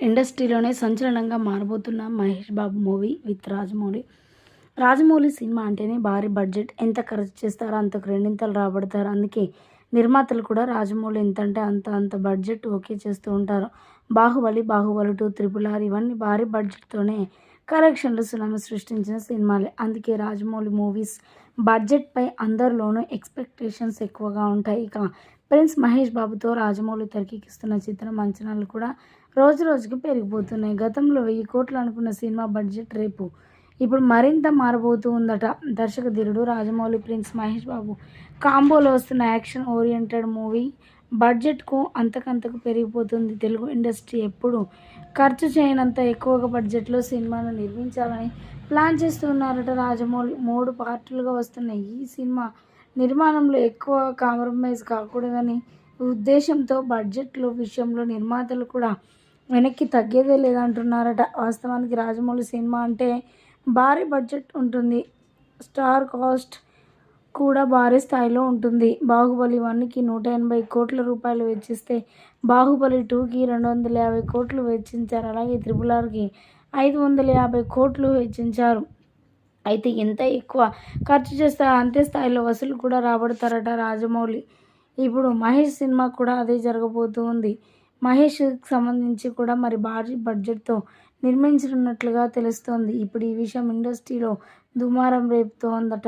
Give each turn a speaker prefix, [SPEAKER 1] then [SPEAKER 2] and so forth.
[SPEAKER 1] ఇండస్ట్రీలోనే సంచలనంగా మారబోతున్న Mahesh Babu movie with Rajamouli. Rajamouli సినిమా అంటేనే భారీ బడ్జెట్. ఎంత ఖర్చు చేస్తారో అంతకు రెండింతలు రాబడతారు. అందుకే నిర్మాతలు కూడా రాజమౌళి ఎంత అంటే అంత అంత బడ్జెట్ ఓకే చేస్తూ ఉంటారు. Baahubali Baahubali two triple R ఇవన్నీ భారీ బడ్జెట్తోనే కలెక్షన్లు సునామీ సృష్టించిన సినిమాలే. అందుకే రాజమౌళి మూవీస్ బడ్జెట్పై అందరిలోనూ ఎక్స్పెక్టేషన్స్ ఎక్కువగా ఉంటాయి. ఇక ప్రిన్స్ మహేష్ బాబుతో రాజమౌళి తెరకెక్కిస్తున్న చిత్రం అంచనాలు కూడా రోజు రోజుకి పెరిగిపోతున్నాయి. గతంలో వెయ్యి కోట్లు అనుకున్న సినిమా బడ్జెట్ రేపు. ఇప్పుడు మరింత మారబోతూ ఉందట దర్శక ధీరుడు రాజమౌళి ప్రిన్స్ మహేష్ బాబు. కాంబోలో వస్తున్న యాక్షన్ ఓరియంటెడ్ మూవీ బడ్జెట్కు అంతకంతకు పెరిగిపోతుంది తెలుగు ఇండస్ట్రీ ఎప్పుడు. ఖర్చు చేయనంత ఎక్కువగా బడ్జెట్లో సినిమాను నిర్మించాలని ప్లాన్ చేస్తున్నారట రాజమౌళి. మూడు పార్టులుగా వస్తున్న ఈ సినిమా నిర్మాణంలో ఎక్కువ కాంప్రమైజ్ కాకూడదని ఉద్దేశంతో బడ్జెట్లో విషయంలో నిర్మాతలు కూడా వెనక్కి తగ్గేదే లేదంటున్నారట. వాస్తవానికి రాజమౌళి సినిమా అంటే భారీ బడ్జెట్ ఉంటుంది. స్టార్ కాస్ట్ కూడా భారీ స్థాయిలో ఉంటుంది. బాహుబలి వన్కి నూట ఎనభై కోట్ల రూపాయలు వెచ్చిస్తే బాహుబలి టూకి రెండు వందల యాభై కోట్లు వెచ్చించారు. అలాగే త్రిపుల్ ఆర్కి ఐదు వందల యాభై కోట్లు వెచ్చించారు. అయితే ఎంత ఎక్కువ ఖర్చు చేస్తే అంతే స్థాయిలో వసూలు కూడా రాబడతారట రాజమౌళి. ఇప్పుడు మహేష్ సినిమా కూడా అదే జరగబోతూ ఉంది. మహేష్కి సంబంధించి కూడా మరి భారీ బడ్జెట్తో నిర్మించనున్నట్లుగా తెలుస్తోంది. ఇప్పుడు ఈ విషయం ఇండస్ట్రీలో దుమారం రేపుతోందట.